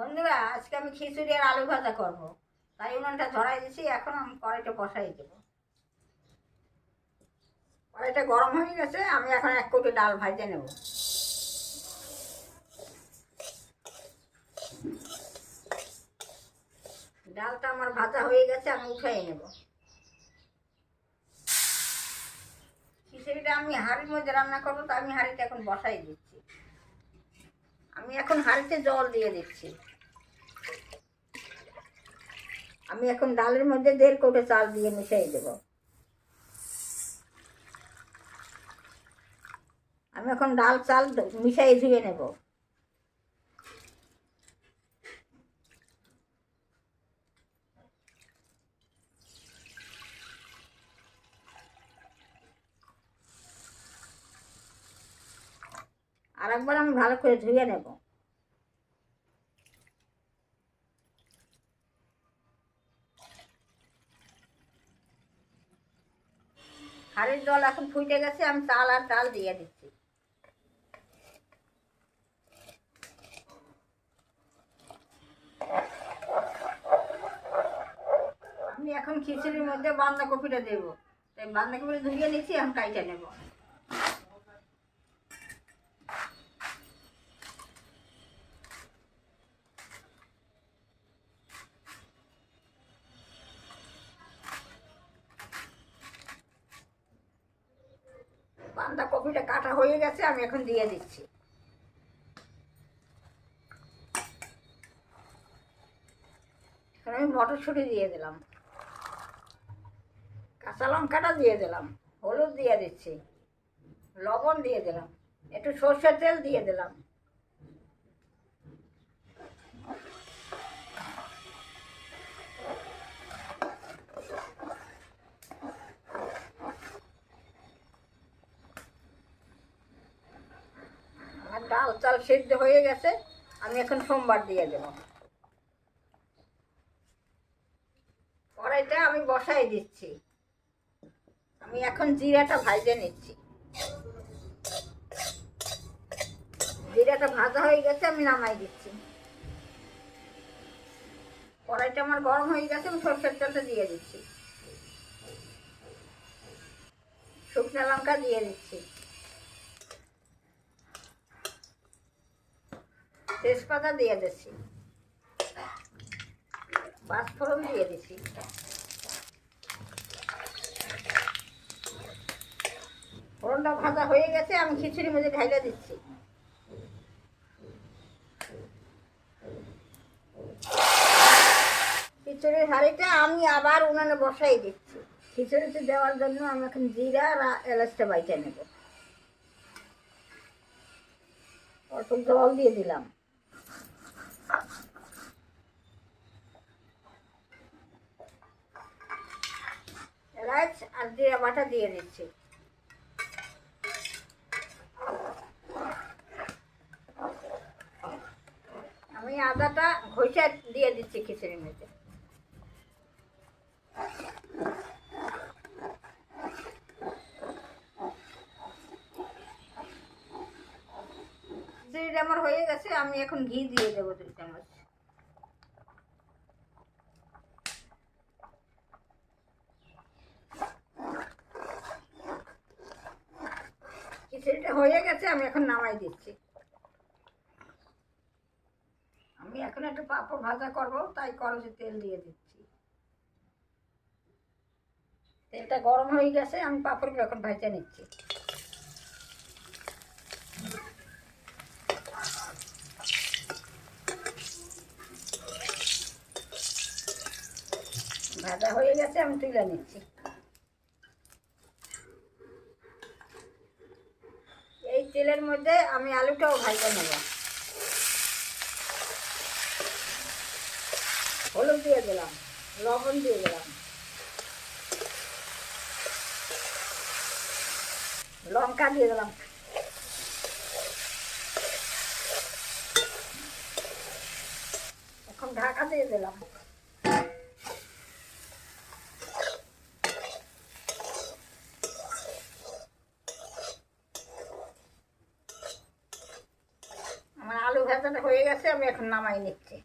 বন্ধুরা, আজকে আমি খিচুড়ি আর আলু ভাজা করব। তাই উনুনটা ধরাই দিছি, এখন আমি কড়াইটা বসাই দেবো। কড়াইটা গরম হয়ে গেছে, আমি এখন এক কোটি ডাল ভাজে নেব। ডালটা আমার ভাজা হয়ে গেছে, আমি উঠাই নেব। খিচুড়িটা আমি হাঁড়ির মধ্যে রান্না করব, তো আমি হাঁড়িটা এখন বসাই দিচ্ছি। আমি এখন হাঁড়িতে জল দিয়ে দিচ্ছি। আমি এখন ডালের মধ্যে দেড় কোটে চাল দিয়ে মিশিয়ে দেব। আমি এখন ডাল চাল মিশিয়ে ধুয়ে নেব। আর একবার আমি ভালো করে ধুয়ে নেব। হাড়ির জল এখন ফুটে গেছে, আমি চাল আর ডাল দিয়ে দিচ্ছি। আমি এখন খিচুড়ির মধ্যে বাঁধাকপিটা দেবো। তাই বাঁধাকপিটা ধুয়ে নিচ্ছি, এখন কাইটা নেব। বাঁধাকপিটা কাটা হয়ে গেছে, আমি এখন দিয়ে দিচ্ছি। এখন আমি মটরশুঁটি দিয়ে দিলাম। কাঁচা লঙ্কাটা দিয়ে দিলাম, হলুদ দিয়ে দিচ্ছি, লবণ দিয়ে দিলাম, একটু সর্ষের তেল দিয়ে দিলাম। ডাল, চাল সিদ্ধ হয়ে গেছে, আমি এখন সোমবার দিয়ে দেব। কড়াইটা আমি বসাই দিচ্ছি। আমি এখন জিরাটা ভাজে নিচ্ছি। জিরাটা ভাজা হয়ে গেছে, আমি নামাই দিচ্ছি। কড়াইটা আমার গরম হয়ে গেছে, আমি সরষের তেলটা দিয়ে দিচ্ছি। শুকনো লঙ্কা দিয়ে দিচ্ছি। তেজপাতা দিয়ে দিচ্ছি পাঁচফোড়ন দিয়ে দিচ্ছি ফোড়নটা ভাজা হয়ে গেছে, আমি খিচুড়ির মধ্যে ঢাইলে দিচ্ছি। খিচুড়ির হাঁড়িটা আমি আবার উনানে বসাই দিচ্ছি। খিচুড়িতে দেওয়ার জন্য আমি এখন জিরা আর এলাচটা বাইটে নেব। অল্প জল দিয়ে দিলাম। এলাচ আর জিরা বাটা দিয়ে দিচ্ছি। আমি আদাটা ঘষে দিয়ে দিচ্ছি খিচুড়ির মধ্যে। খিচুড়িটা আমার হয়ে গেছে, আমি এখন ঘি দিয়ে দেবো দুই চামচ খিচুড়িটা হয়ে গেছে, আমি এখন নামাই দিচ্ছি। আমি এখন একটু পাঁপড় ভাজা করব, তাই করজে তেল দিয়ে দিচ্ছি। তেলটা গরম হয়ে গেছে, আমি পাঁপড়গুলো এখন ভাজে নিচ্ছি। ভাজা হয়ে গেছে, আমি তুলে নিচ্ছি। তেলের মধ্যে আমি আলুটাও ভাজে নেব। হলুদ দিয়ে দিলাম, লবণ দিয়ে দিলাম। লঙ্কা দিয়ে দিলাম। এখন ঢাকা দিয়ে দিলাম আমার আলু ভাজাটা হয়ে গেছে আমি এখন নামাই নিচ্ছি।